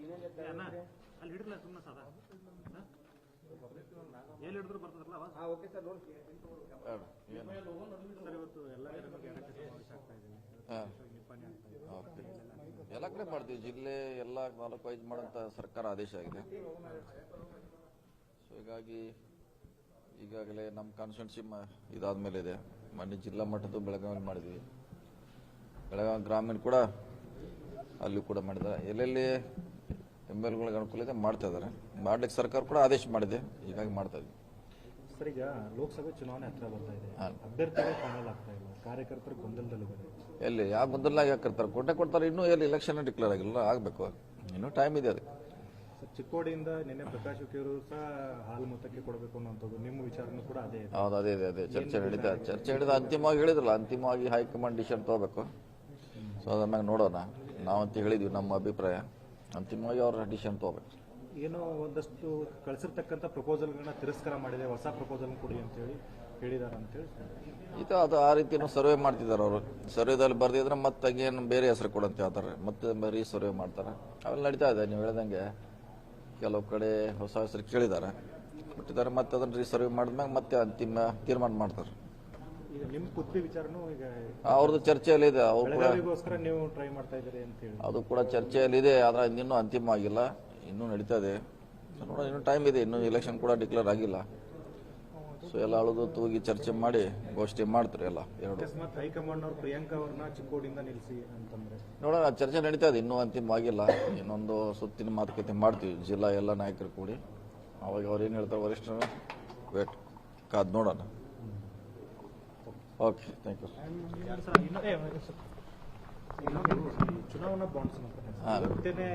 ಅಲ್ಲಿ ಹಿಡಿದ್ಲ ಸುಮ್ಮನೆ ಸಾದ? ಎಲ್ಲಿ ಹಿಡಿದ್ರು ಬರ್ತದಲ್ಲ? ಸರ್ ಇವತ್ತು. ಎಲ್ಲ ಕಡೆ ಮಾಡ್ತೀವಿ. ಜಿಲ್ಲೆ ಎಲ್ಲ ನಾಲ್ಕು ಐದು ಮಾಡಂತ ಸರ್ಕಾರ ಆದೇಶ ಆಗಿದೆ. ಸೊ ಹೀಗಾಗಿ ಈಗಾಗಲೇ ನಮ್ಮ ಕಾನ್ಸ್ಟಿಟ್ಯೂನ್ಸಿ ಇದಾದ ಮೇಲೆ ಇದೆ ಮೊನ್ನೆ ಜಿಲ್ಲಾ ಮಟ್ಟದ್ದು ಬೆಳಗಾವಿ ಮಾಡಿದ್ವಿ. ಬೆಳಗಾವಿ ಗ್ರಾಮೀಣ ಕೂಡ ಅಲ್ಲೂ ಕೂಡ ಮಾಡಿದ. ಎಲ್ಲೆಲ್ಲಿ ಎಂ ಎಲ್ ಗಳಿಗೆ ಅನುಕೂಲ ಇದೆ ಮಾಡ್ತಾ ಇದ್ದಾರೆ. ಮಾಡ್ಲಿಕ್ಕೆ ಸರ್ಕಾರ ಕೂಡ ಆದೇಶ ಮಾಡಿದೆ ಹೀಗಾಗಿ ಮಾಡ್ತಾ ಸರ್ ಈಗ ಲೋಕಸಭೆ ಚುನಾವಣೆ ಹತ್ರ ಬರ್ತಾ ಇದೆ. ಅಭ್ಯರ್ಥಿಗಳು ಫೈನಲ್ ಆಗ್ತಾ ಇಲ್ಲ. ಕಾರ್ಯಕರ್ತರು ಗೊಂದಲದಲ್ಲಿದ್ದಾರೆ ಎಲ್ಲಿ ಯಾವ ಗೊಂದಲಾಗಿ ಹಾಕಿರ್ತಾರೆ ಕೊಟ್ಟೆ ಕೊಡ್ತಾರೆ ಇನ್ನೂ ಎಲ್ಲಿ ಇಲೆಕ್ಷನ್ ಡಿಕ್ಲೇರ್ ಆಗಿಲ್ಲ ಆಗಬೇಕು ಇನ್ನೂ ಟೈಮ್ ಇದೆ ಅದಕ್ಕೆ ಚಿಕ್ಕೋಡಿಯಿಂದ ನಿನ್ನೆ ಪ್ರಕಾಶ್ ಹುಕ್ಕೇರು ಸಹ ಹಾಲು ಮತಕ್ಕೆ ಕೊಡಬೇಕು ಅನ್ನೋದು ನಿಮ್ಮ ವಿಚಾರನೂ ಕೂಡ ಅದೇ ಹೌದು ಅದೇ ಇದೆ ಅದೇ ಚರ್ಚೆ ನಡೀತಾ ಚರ್ಚೆ ನಡೀತಾ ಅಂತಿಮವಾಗಿ ಹೇಳಿದ್ರಲ್ಲ ಅಂತಿಮವಾಗಿ ಹೈಕಮಾಂಡ್ ಡಿಸಿಷನ್ ತಗೋಬೇಕು. ಸೊ ಅದ್ರ ಮ್ಯಾಗ ನೋಡೋಣ. ನಾವಂತ ಹೇಳಿದ್ವಿ ನಮ್ಮ ಅಭಿಪ್ರಾಯ. ಅಂತಿಮವಾಗಿ ಅವ್ರ ಡಿಸಿಷನ್ ತಗೋಬೇಕು. ಏನೋ ಒಂದಷ್ಟು ಕಳಿಸಿರ್ತಕ್ಕಂಥ ಪ್ರಪೋಸಲ್ಗಳನ್ನ ತಿರಸ್ಕಾರ ಮಾಡಿದೆ ಹೊಸ ಪ್ರಪೋಸಲ್ ಕೊಡಿ ಅಂತೇಳಿ ಹೇಳಿದಾರೆ ಅಂತೇಳಿ. ಇದು ಅದು ಆ ರೀತಿಯೂ ಸರ್ವೆ ಮಾಡ್ತಿದ್ದಾರೆ ಅವರು. ಸರ್ವೆದಲ್ಲಿ ಬರ್ದಿದ್ರೆ ಮತ್ತೆ ಏನು ಬೇರೆ ಹೆಸರು ಕೊಡಂತ ಹೇಳ್ತಾರೆ ಮತ್ತೆ ರೀ ಸರ್ವೆ ಮಾಡ್ತಾರೆ. ಅವೆಲ್ಲ ನಡೀತಾ ಇದೆ ನೀವು ಹೇಳ್ದಂಗೆ ಕೆಲವು ಕಡೆ ಹೊಸ ಹೆಸರು ಕೇಳಿದ್ದಾರೆ. ಕೊಟ್ಟಿದ್ದಾರೆ ಮತ್ತೆ ಅದನ್ನ ರೀ ಸರ್ವೆ ಮಾಡಿದ್ಮ್ಯಾಗ ಮತ್ತೆ ಅಂತಿಮ ತೀರ್ಮಾನ ಮಾಡ್ತಾರೆ. ಅವ್ರದ್ದು ಚರ್ಚೆಯಲ್ಲಿ ಇದೆ ಅವ್ರು ಕೂಡ ನೀವು ಟ್ರೈ ಮಾಡ್ತಾ ಇದ್ದೀರಿ ಅಂತ ಹೇಳಿ. ಅದು ಕೂಡ ಚರ್ಚೆಯಲ್ಲಿದೆ ಆದ್ರೆ ಇನ್ನೂ ಅಂತಿಮ ಆಗಿಲ್ಲ ಇನ್ನೂ ನಡೀತಾ ಇದೆ. ನೋಡೋಣ ಇನ್ನೂ ಟೈಮ್ ಇದೆ ಇನ್ನೂ ಎಲೆಕ್ಷನ್ ಕೂಡ ಡಿಕ್ಲೇರ್ ಆಗಿಲ್ಲ. ಸೊ ಎಲ್ಲ ಅಳದು ತೂಗಿ ಚರ್ಚೆ ಮಾಡಿ ಗೋಷ್ಠಿ ಮಾಡ್ತಾರೆ ಎಲ್ಲ ಎರಡು. ಅಕಸ್ಮಾತ್ ಹೈಕಮಾಂಡ್ ಅವ್ರು ಪ್ರಿಯಾಂಕಾ ಅವ್ರನ್ನ ಚಿಕ್ಕೋಡಿಯಿಂದ ನಿಲ್ಲಿಸಿ ಅಂತಂದ್ರೆ? ನೋಡೋಣ ಚರ್ಚೆ ನಡೀತಾ ಇದೆ ಇನ್ನೂ ಅಂತಿಮ ಆಗಿಲ್ಲ. ಇನ್ನೊಂದು ಸುತ್ತಿನ ಮಾತುಕತೆ ಮಾಡ್ತೀವಿ ಜಿಲ್ಲಾ ಎಲ್ಲ ನಾಯಕರು ಕೂಡಿ. ಅವಾಗ ಅವ್ರು ಏನು ಹೇಳ್ತಾರೆ ವರಿಷ್ಠರು? ವೇಟ್ ಕಾದ್ ನೋಡೋಣ. ಓಕೆ ಥ್ಯಾಂಕ್ ಯು ಚುನಾವಣಾ ಬಾಂಡ್ಸ್ ಮತ್ತೆ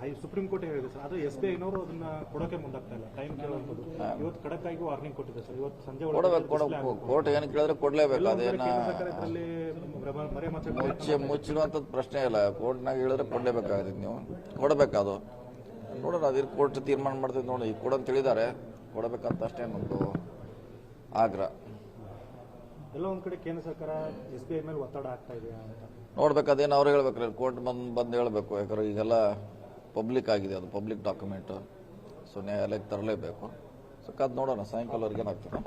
ಹೈ ಸುಪ್ರೀಂ ಕೋರ್ಟ್ ಹೇಳಿದೆ ಸರ್. ಅದು ಎಸ್ ಬಿ ಐನವರು ಅದನ್ನ ಕೊಡೋಕೆ ಮುಂದಾಗ್ತಾ ಇಲ್ಲ. ಟೈಮ್ ಕೇಳುವಂಥದ್ದು. ಇವತ್ತು ಖಡಕ್ ಆಗಿ ವಾರ್ನಿಂಗ್ ಕೊಟ್ಟಿದೆ ಸರ್. ಇವತ್ತು ಸಂಜೆ ಒಳಗೆ ಕೊಡಬೇಕು. ಕೋರ್ಟ್ ಏನು ಕೇಳಿದ್ರೆ ಕೊಡಲೇಬೇಕು. ಅದೇನ ಮುಚ್ಚಿ ಮುಚ್ಚಿರುವಂಥದ್ದು ಪ್ರಶ್ನೆ ಇಲ್ಲ. ಕೋರ್ಟ್ನಾಗ ಹೇಳಿದ್ರೆ ಕೊಡಲೇಬೇಕಾಗುತ್ತೆ ನೀವು. ಕೊಡಬೇಕು ಅದು. ನೋಡೋಣ ಅದ್ರ ಕೋರ್ಟ್ ತೀರ್ಮಾನ ಮಾಡ್ತೈತೆ ನೋಡಿ. ಈಗ ಕೊಡಂತ ಹೇಳಿದ್ದಾರೆ. ಕೊಡಬೇಕಂತ ಅಷ್ಟೇ ನಮ್ಮದು ಆಗ್ರಹ ಎಲ್ಲ ಒಂದ್ ಕಡೆ ಕೇಂದ್ರ ಸರ್ಕಾರ ಎಸ್ ಬಿ ಐ ಮೇಲೆ ಒತ್ತಡ ಆಗ್ತಾ ಇದೆ ಅಂತ. ನೋಡ್ಬೇಕು ಅದೇನು ಅವ್ರು ಹೇಳ್ಬೇಕ್ರಿ ಕೋರ್ಟ್ ಬಂದು ಬಂದು ಹೇಳಬೇಕು. ಯಾಕಂದ್ರೆ ಈಗೆಲ್ಲ ಪಬ್ಲಿಕ್ ಆಗಿದೆ ಅದು ಪಬ್ಲಿಕ್ ಡಾಕ್ಯುಮೆಂಟ್ ಸೊ ನ್ಯಾಯಾಲಯಕ್ಕೆ ತರಲೇಬೇಕು. ಸೊ ಕಾದ್ ನೋಡೋಣ ಸಾಯಂಕಾಲವರೆಗೆ ಏನಾಗ್ತದೆ.